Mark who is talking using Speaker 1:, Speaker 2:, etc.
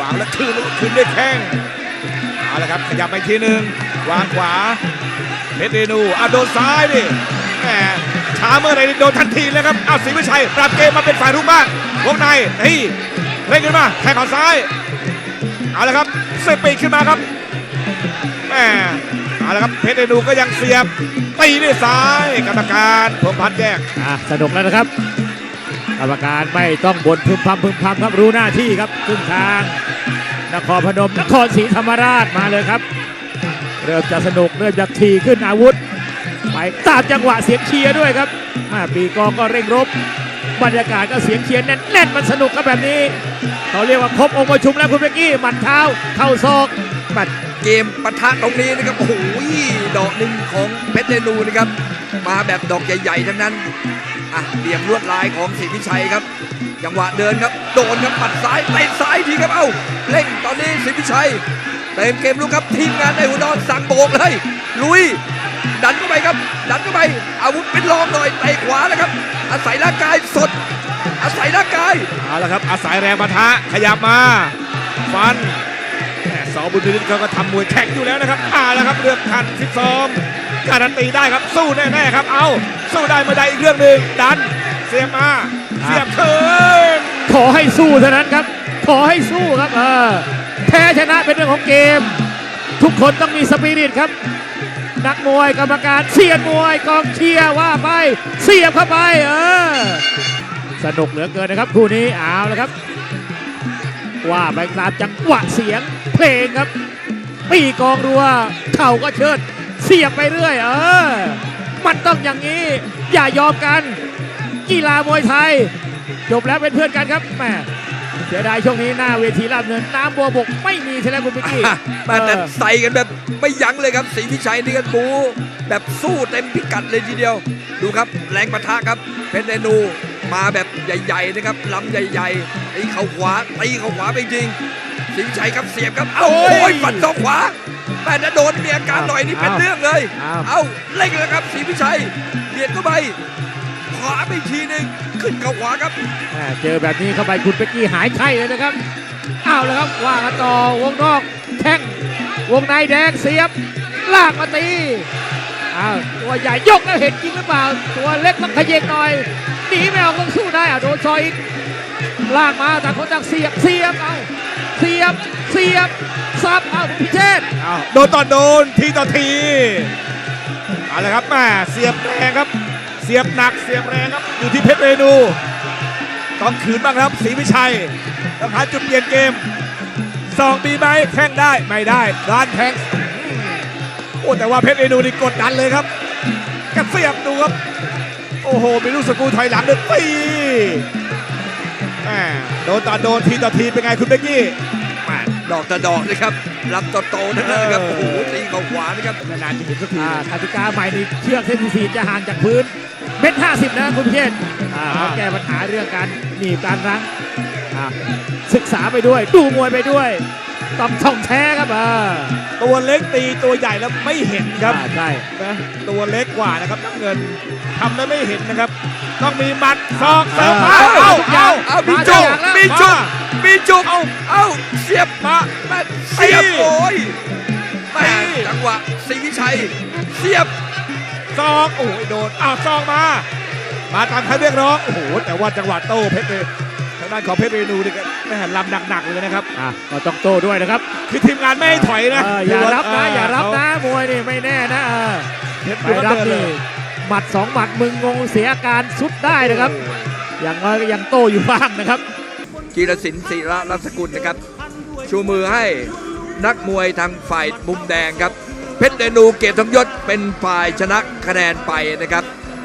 Speaker 1: วางแล้วคืนคืนด้วยแข้งเอาละครับขยับไปทีหนึ่งวางขวาเพชรเรนูอะโดนซ้ายดิแหมช้าเมื่อไหร่โดนทันทีเลยครับอ้าวศรีวิชัยปรับเกมมาเป็นฝ่ายรุกบ้างวงในเฮ้ยเร่งขึ้นมาแทงเข่าซ้ายเอาละครับเซปีกขึ้นมาครับแหมเอาละครับเพชรเรนูก็ยังเสียบตีด้วยซ้ายกรรมการผมพัดแยก
Speaker 2: อะสนุกแล้วนะครับ กรรมการไม่ต้องบ่นพึมพำพึมพำครับรู้หน้าที่ครับครึ่งทาง นครพนมนครศรีธรรมราชมาเลยครับ เริ่มจะสนุกเริ่มจะทีขึ้นอาวุธ ไปตามจังหวะเสียงเชียร์ด้วยครับอ่าปีกองก็เร่งรบบรรยากาศก็เสียงเชียร์แน่นๆมันสนุกครับแบบนี้เขาเรียกว่าครบองค์ประชุมแล้วคุณเบกกี้หมัดเท้าเข้าศอก
Speaker 3: บัดเกมปะทะตรงนี้นะครับโอ้โหดอกหนึ่งของเพชรเรนูนะครับมาแบบดอกใหญ่ๆทั้งนั้น อะเหลี่ยมลวดลายของศรีพิชัยครับ จังหวะเดินครับ โดนครับปัดซ้ายเตะซ้ายทีครับเอ้าเร่งตอนนี้ศรีพิชัยเต็มเกมลุกครับทีมงานในอุดรสั่งโบกเลยลุย ดันเข้าไปครับ ดันเข้าไป อาวุธเป็นรองหน่อยเตะขวาแล้วครับ อาศัยร่างกายสด อาศัยร่างกาย
Speaker 1: เอาละครับอาศัยแรงปะทะขยับมา ฟันแสอบุญพินิจเขาก็ทำมวยแข็งอยู่แล้วนะครับเอาละครับเรื่องขันฟิตซ้อมการันตีได้ครับสู้แน่ๆครับเอา สู้ได้เมื่อใดอีกเรื่องหนึ่งดันเสียบมาเสียบคืน
Speaker 2: ขอให้สู้เท่านั้นครับ ขอให้สู้ครับเออแพ้ชนะเป็นเรื่องของเกม ทุกคนต้องมีสปิริตครับ นักมวยกรรมการเชียร์มวยกองเชียร์ว่าไปเสียบเข้าไปเออสนุกเหลือเกินนะครับคู่นี้เอาละครับ ว่าไปตามจังหวะเสียงเพลงครับปีกองรัวเข่าก็เชิด เสียบไปเรื่อย เออ มันต้องอย่างนี้ อย่ายอมกัน กีฬามวยไทย จบแล้วเป็นเพื่อนกันครับแหมเสียดายช่วงนี้หน้าเวทีราบเนินน้ำบัวบกไม่มีใช่ไหมคุณพิกกี้
Speaker 3: แมาแต่
Speaker 2: เออ
Speaker 3: ใส่กันแบบไม่ยั้งเลยครับศรีพิชัยนี่กันบูแบบสู้เต็มพิกัดเลยทีเดียว ดูครับแรงปะทะครับเพชรเรนูมาแบบใหญ่ๆนะครับลำใหญ่ๆตีเข่าขวาตีเข่าขวาไปจริงศรีพิชัยครับเสียบครับเอ้า
Speaker 1: โอ้ย
Speaker 3: โอ้ยฟันศอกขวา แต่ถ้าโดนมีอาการหน่อยนี่เป็นเรื่องเลย
Speaker 2: อ้าว
Speaker 3: เอ้าเล่งเลยครับศรีพิชัยเบียดเข้าไปขวาไปอีกทีหนึ่งขึ้นเข่าขวาครับ
Speaker 2: แหมเจอแบบนี้เข้าไปคุณเป็กกี้หายไข้เลยนะครับเอาแล้วครับว่ากันต่อวงนอกแข้งวงในแดงเสียบลากมาตีอ้าวตัวใหญ่ยกแล้วเห็นจริงหรือเปล่า ตัวเล็กต้องขยิงหน่อยหนีไม่ออกต้องสู้ได้อะโดนซอยอีกลากมาต่างคนต่างเสียบเสียบเอา เสียบ เสียบซับเอาพิเชษ
Speaker 1: เอาโดนต่อโดนทีต่อทีเอาละครับแม่เสียบแรงครับ เสียบหนักเสียบแรงครับอยู่ที่เพชรเรนูต้องขืนบ้างครับศรีวิชัยต้องหาจุดเปลี่ยนเกมสองมีไหมแข้งได้ไม่ได้ร้านแทงโอ้แต่ว่าเพชรเรนูนี่กดดันเลยครับกระเสียบดูครับ โอ้โหมีลูกสกูถอยหลังเลยตี แม่โดนต่อโดนทีต่อทีเป็นไงคุณเบกกี้ แม่
Speaker 3: ดอกตะดอกนะครับลำโตๆนั่นนะครับ
Speaker 1: เอ
Speaker 3: โอ้
Speaker 1: อ
Speaker 3: โหตีเข่าขวานะครับ
Speaker 1: นานๆจะเห็นสักที
Speaker 2: อ่ากติกาใหม่นี่เชือกเส้นที่สี่จะห่างจากพื้นเม็ดห้าสิบนะคุณพิเชษอ่า
Speaker 1: อ่า
Speaker 2: เขาแก้ปัญหาเรื่องการหนีบการรั้งอ่าศึกษาไปด้วย ดูมวยไปด้วยต้องท่องแท้ครับอ่า
Speaker 1: ตัวเล็กตีตัวใหญ่แล้วไม่เห็นครับ
Speaker 2: อ่าใช่
Speaker 1: นะตัวเล็กกว่านะครับน้ำเงินทำแล้วไม่เห็นนะครับ ต้องมีหมัดศอกเสริมมา
Speaker 3: เอา
Speaker 1: เอา
Speaker 3: เอา
Speaker 1: เเสี
Speaker 3: ยบ
Speaker 1: ศอกโอ้ยโดนอ้าวศอกมา มาตามคำเรียกร้องโอ้โหแต่ว่าจังหวะโต้เพชรเลยทางด้านของเพชรเรนูนี่ก็แม่ลำหนักๆเลยนะครับ
Speaker 2: อะก็ต้องโต้ด้วยนะครับ
Speaker 1: คือทีมงานไม่ให้ถอยนะ
Speaker 2: เอออย่ารับนะอย่ารับนะมวยนี่ไม่แน่นะเออ
Speaker 1: เพชร
Speaker 2: ไป
Speaker 1: ดู
Speaker 2: รับ
Speaker 1: เดินเล
Speaker 2: นี่
Speaker 1: ย
Speaker 2: หมัดสองหมัดมึงงงเสียอาการสุดได้นะครับ อย่างน้อยก็ยังโต้อยู่บ้างนะครับ
Speaker 3: กีรสินศิระรัศกุลนะครับ ชูมือให้นักมวยทางฝ่ายมุมแดงครับ เพชรเดนูเกียรติธรรมยศเป็นฝ่ายชนะคะแนนไปนะครับ